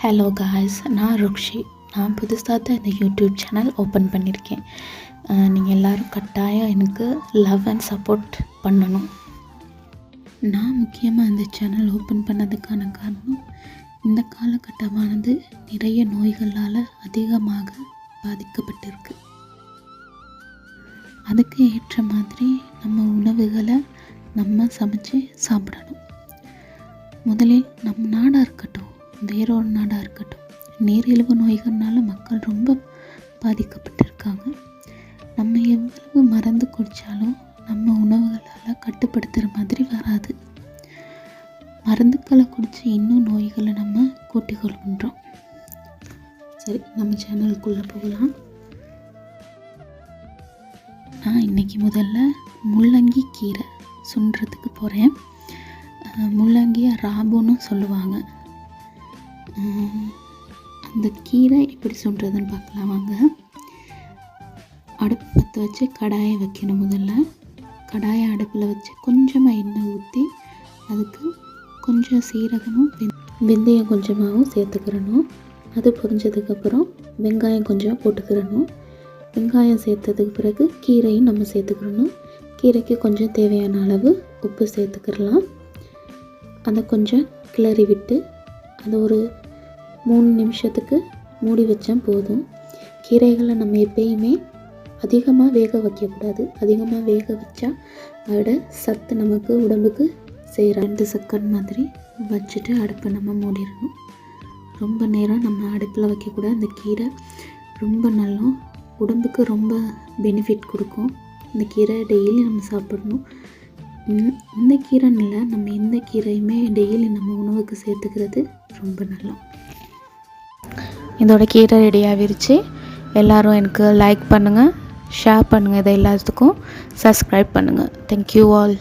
Hello guys நான் ருக்ஷி. நான் புதுசாக தான் இந்த யூடியூப் சேனல் ஓப்பன் பண்ணியிருக்கேன் நீங்கள் எல்லோரும் கட்டாயம் எனக்கு லவ் அண்ட் சப்போர்ட் பண்ணணும். நான் முக்கியமாக இந்த சேனல் ஓப்பன் பண்ணதுக்கான காரணம் இந்த காலகட்டமானது நிறைய நோய்களால் அதிகமாக பாதிக்கப்பட்டிருக்கு. அதுக்கு ஏற்ற மாதிரி நம்ம உணவுகளை நம்ம சமைச்சு சாப்பிடணும். முதலில் நம் நாடாக இருக்கட்டும். வேறொரு நாடாக இருக்கட்டும். நீரிழிவு நோய்கள்னால மக்கள் ரொம்ப பாதிக்கப்பட்டிருக்காங்க. நம்ம எவ்வளவு மருந்து குடித்தாலும் நம்ம உணவுகளால் கட்டுப்படுத்துகிற மாதிரி வராது. மருந்துக்களை குடித்து இன்னும் நோய்களை நம்ம கூட்டிக் கொள்கின்றோம். சரி நம்ம சேனலுக்குள்ளே போகலாம். நான் இன்றைக்கி முதல்ல முள்ளங்கி கீரை சுண்டுறதுக்கு போகிறேன் முள்ளங்கியை ராபுன்னு சொல்லுவாங்க. அந்த கீரை எப்படி சுண்டுறதுன்னு பார்க்கலாம் வாங்க. அடுப்பு பற்ற வச்சு கடாயை வைக்கணும் முதல்ல. கடாயை அடுப்பில் வச்சு கொஞ்சமாக எண்ணெய் ஊற்றி அதுக்கு கொஞ்சம் சீரகமும் வெந் வெந்தயம் கொஞ்சமாகவும் சேர்த்துக்கிறணும். அது பொரிஞ்சதுக்கப்புறம் வெங்காயம் கொஞ்சம் போட்டுக்கிறணும். வெங்காயம் சேர்த்ததுக்கு பிறகு கீரையும் நம்ம சேர்த்துக்கிறணும். கீரைக்கு கொஞ்சம் தேவையான அளவு உப்பு சேர்த்துக்கிடலாம் அதை கொஞ்சம் கிளறி விட்டு அதை ஒரு மூணு நிமிஷத்துக்கு மூடி வச்சா போதும். கீரைகளை நம்ம எப்பயுமே அதிகமாக வேக வைக்கக்கூடாது. அதிகமாக வேக வச்சா அதோட சத்து நமக்கு உடம்புக்கு செய்கிற ரெண்டு செகண்ட் மாதிரி வச்சுட்டு அடுப்பை நம்ம மூடிடணும். ரொம்ப நேரம் நம்ம அடுப்பில் வைக்கக்கூடாது. அந்த கீரை ரொம்ப நல்லா உடம்புக்கு ரொம்ப பெனிஃபிட் கொடுக்கும். இந்த கீரை டெய்லி நம்ம சாப்பிடணும். இந்த- இந்த கீரைன்னு இல்லை நம்ம எந்த கீரையுமே டெய்லி நம்ம உணவுக்கு சேர்த்துக்கிறது ரொம்ப நல்லா. இதோட கீரை ரெடி ஆகிருச்சு. எல்லோரும் எனக்கு லைக் பண்ணுங்கள் ஷேர் பண்ணுங்கள் இதை எல்லாத்துக்கும். சப்ஸ்கிரைப் பண்ணுங்கள் தேங்க்யூ ஆல்